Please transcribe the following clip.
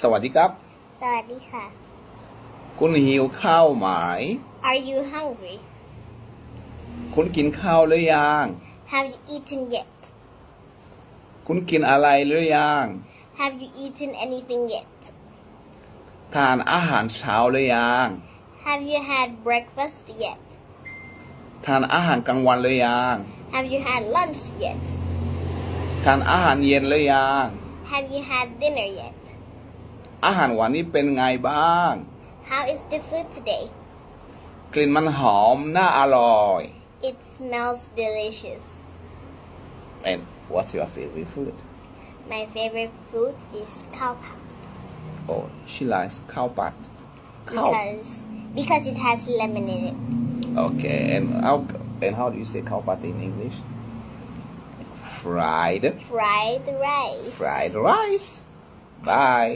สวัสดีครับ สวัสดีค่ะ คุณหิวข้าวไหม Are you hungry? คุณกินข้าวหรือยัง Have you eaten yet? คุณกินอะไรหรือยัง Have you eaten anything yet? ทานอาหารเช้าหรือยัง Have you had breakfast yet? ทานอาหารกลางวันหรือยัง Have you had lunch yet? ทานอาหารเย็นหรือยัง Have you had dinner yet? อาหารวันนี้เป็นไงบ้าง How is the food today? กลิ่นมันหอมน่าอร่อย It smells delicious. and what's your favorite food My favorite food is cow pap oh she likes ข้าวผัดข้าว because because it has lemon in it. okay and how and how do you say ข้าวผัด in English fried Fried rice. fried rice bye